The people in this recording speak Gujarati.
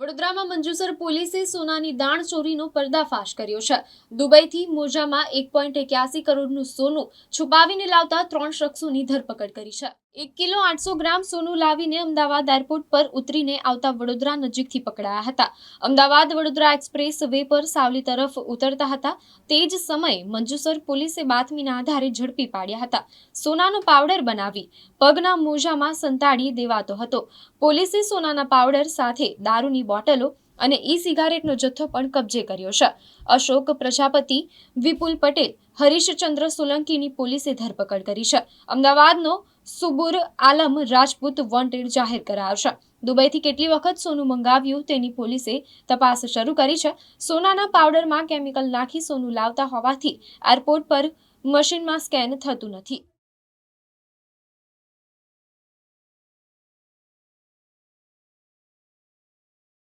વડોદરામાં મંજુસર પોલીસે સોનાની દાણ ચોરીનો પર્દાફાશ કર્યો છે. દુબઈથી મોજામાં એક પોઈન્ટ એક્યાસી કરોડનું સોનું છુપાવીને લાવતા ત્રણ શખ્સોની ધરપકડ કરી છે. એક કિલો આઠસો ગ્રામ સોનું લાવીને અમદાવાદ એરપોર્ટ પર ઉતરીને આવતા વડોદરા નજીકથી પકડાયા હતા. અમદાવાદ વડોદરા એક્સપ્રેસ વે પર સાવલી તરફ ઉતરતા હતા. તે જ સમયે મંજુસર પોલીસે બાતમીના આધારે ઝડપી પાડ્યા હતા. સોનાનો પાવડર બનાવી પગના મોજામાં સંતાડી દેવાતો હતો. પોલીસે સોનાના પાવડર સાથે દારૂની બોટલો અને ઈ સિગારેટનો જથ્થો પણ કબજે કર્યો છે. અશોક પ્રજાપતિ, વિપુલ પટેલ, હરીશચંદ્ર સોલંકીની પોલીસે ધરપકડ કરી છે. અમદાવાદનો સુબુર આલમ રાજપૂત વોન્ટેડ જાહેર કરાયો છે. દુબઈથી કેટલી વખત સોનું મંગાવ્યું તેની પોલીસે તપાસ શરૂ કરી છે. સોનાના પાવડરમાં કેમિકલ નાખી સોનું લાવતા હોવાથી એરપોર્ટ પર મશીનમાં સ્કેન થતું નથી.